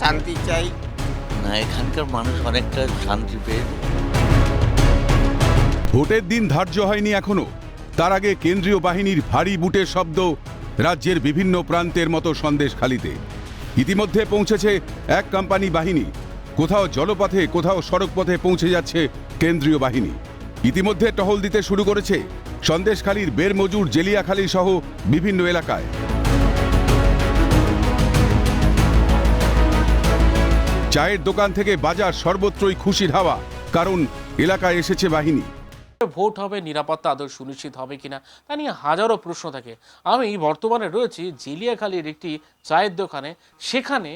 শান্তি চাই। না এখানকার মানুষ অনেকটা শান্তি পেয়েছে ভোটের দিন ধার্য হয়নি এখনও। তার আগে কেন্দ্রীয় বাহিনীর ভারী বুটের শব্দ রাজ্যের বিভিন্ন প্রান্তের মতো সন্দেশখালিতে। ইতিমধ্যে পৌঁছেছে এক কোম্পানি বাহিনী। কোথাও জলপথে কোথাও সড়কপথে পৌঁছে যাচ্ছে কেন্দ্রীয় বাহিনী। ইতিমধ্যে টহল দিতে শুরু করেছে সন্দেশখালীর বেরমজুর জেলিয়াখালী সহ বিভিন্ন এলাকায়। চায়ের দোকান থেকে বাজার সর্বত্রই খুশির হাওয়া কারণ এলাকায় এসেছে বাহিনী। ভোট হবে নিরাপত্তা আদৌ সুনিশ্চিত হবে কিনা তা নিয়ে হাজারো প্রশ্ন থাকে। আমি বর্তমানে রয়েছি জিলিয়াখালীর একটি চায়ের দোকানে। সেখানে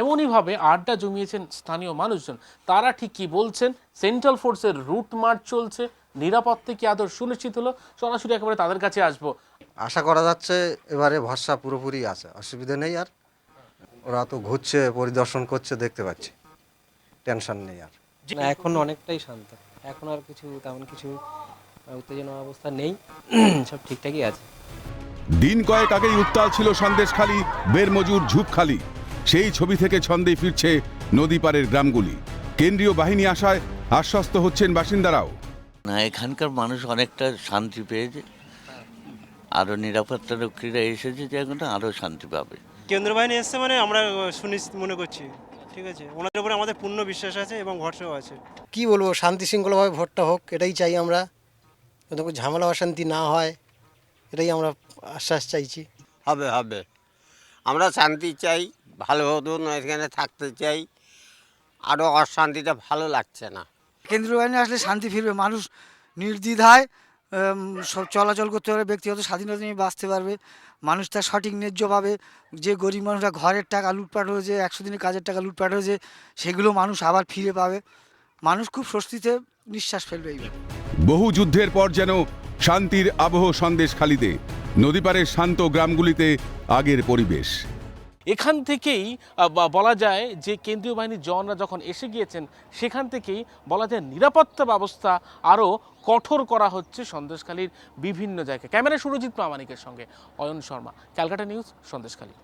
এমনইভাবে আড্ডা জমিয়েছেন স্থানীয় মানুষজন। তারা ঠিক কি বলছেন? সেন্ট্রাল ফোর্সের রুট মার্চ চলছে। নিরাপত্তা কি আদৌ সুনিশ্চিত হলো? সরাসরি একেবারে তাদের কাছে আসব। আশা করা যাচ্ছে এবারে ভরসা পুরোপুরি আছে। অসুবিধা নেই আর। ওরা তো ঘুরছে পরিদর্শন করছে দেখতে পাচ্ছি। টেনশন নেই আর। এখন অনেকটাই শান্ত। এখন আর কিছু তেমন কিছু উত্তেজনা অবস্থা নেই। সব ঠিকঠাকই আছে। দিন কয়েক আগেই উত্তাল ছিল সন্দেশখালী বেরমজুর ঝুপখালী। সেই ছবি থেকে ছন্দে ফিরছে নদী পারের গ্রামগুলি। কেন্দ্রীয় বাহিনী আসায় আশ্বস্ত হচ্ছেন বাসিন্দারাও। না এখানকার মানুষ অনেকটা শান্তি পেয়েছে। আরও নিরাপত্তা রক্ষীরা এসেছে যে এখন আরও শান্তি পাবে। কেন্দ্র বাহিনী এসছে মানে আমরা সুনিশ্চিত মনে করছি। ঠিক আছে? ওনাদের উপরে আমাদের পূর্ণ বিশ্বাস আছে এবং ভরসাও আছে। কি বলব শান্তি শৃঙ্খলাভাবে ভোটটা হোক এটাই চাই আমরা। যাতে কোনো ঝামেলা অশান্তি না হয় এটাই আমরা আশ্বাস চাইছি। হবে হবে। আমরা শান্তি চাই ভালো হতো না এখানে থাকতে চাই। আরও অশান্তিটা ভালো লাগছে না। কেন্দ্রীয় বাহিনী আসলে শান্তি ফিরবে মানুষ নির্দ্বিধায় সব চলাচল করতে পারবে ব্যক্তিগত স্বাধীনতা নিয়ে বাঁচতে পারবে। মানুষ তার সঠিক ন্যায্য পাবে। যে গরিব মানুষরা ঘরের টাকা লুটপাট হয়েছে, একশো দিনের কাজের টাকা লুটপাট হয়েছে, সেগুলো মানুষ আবার ফিরে পাবে। মানুষ খুব স্বস্তিতে নিঃশ্বাস ফেলবে এইবার বহু যুদ্ধের পর যেন শান্তির আবহ সন্দেশখালীতে নদীপাড়ের শান্ত গ্রামগুলিতে আগের পরিবেশ। এখান থেকেই বলা যায় যে কেন্দ্রীয় বাহিনীর জওয়ানরা যখন এসে গিয়েছেন, সেখান থেকেই বলা যায় নিরাপত্তা ব্যবস্থা আরও কঠোর করা হচ্ছে সন্দেশখালীর বিভিন্ন জায়গায়। ক্যামেরা সুরজিৎ প্রামাণিকের সঙ্গে অয়ন শর্মা, ক্যালকাটা নিউজ, সন্দেশখালী।